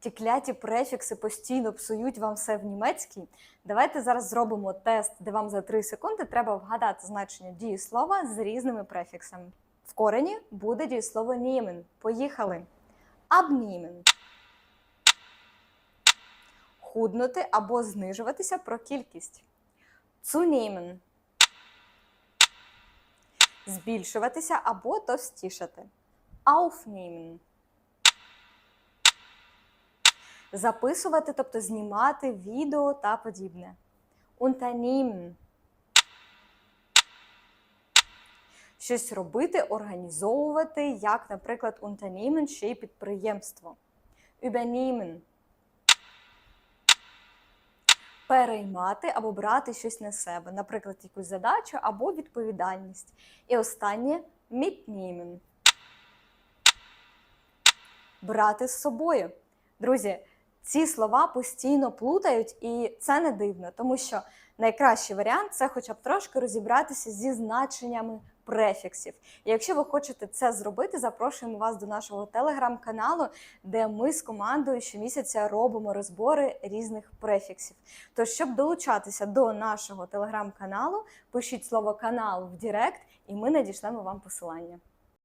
ті кляті префікси постійно псують вам все в німецькій. Давайте зараз зробимо тест, де вам за 3 секунди треба вгадати значення дієслова з різними префіксами. В корені буде дієслово nehmen. Поїхали. Abnehmen. Худнути або знижуватися про кількість. Zunehmen. Збільшуватися або товстішати. Aufnehmen. Записувати, тобто знімати відео та подібне. Unternehmen. Щось робити, організовувати, як, наприклад, Unternehmen, ще й підприємство. Übernehmen. Переймати або брати щось на себе, наприклад, якусь задачу або відповідальність. І останнє mitnehmen. Брати з собою. Друзі, ці слова постійно плутають, і це не дивно, тому що найкращий варіант це хоча б трошки розібратися зі значеннями префіксів. І якщо ви хочете це зробити, запрошуємо вас до нашого телеграм-каналу, де ми з командою щомісяця робимо розбори різних префіксів. Тож, щоб долучатися до нашого телеграм-каналу, пишіть слово канал в Директ, і ми надішлемо вам посилання.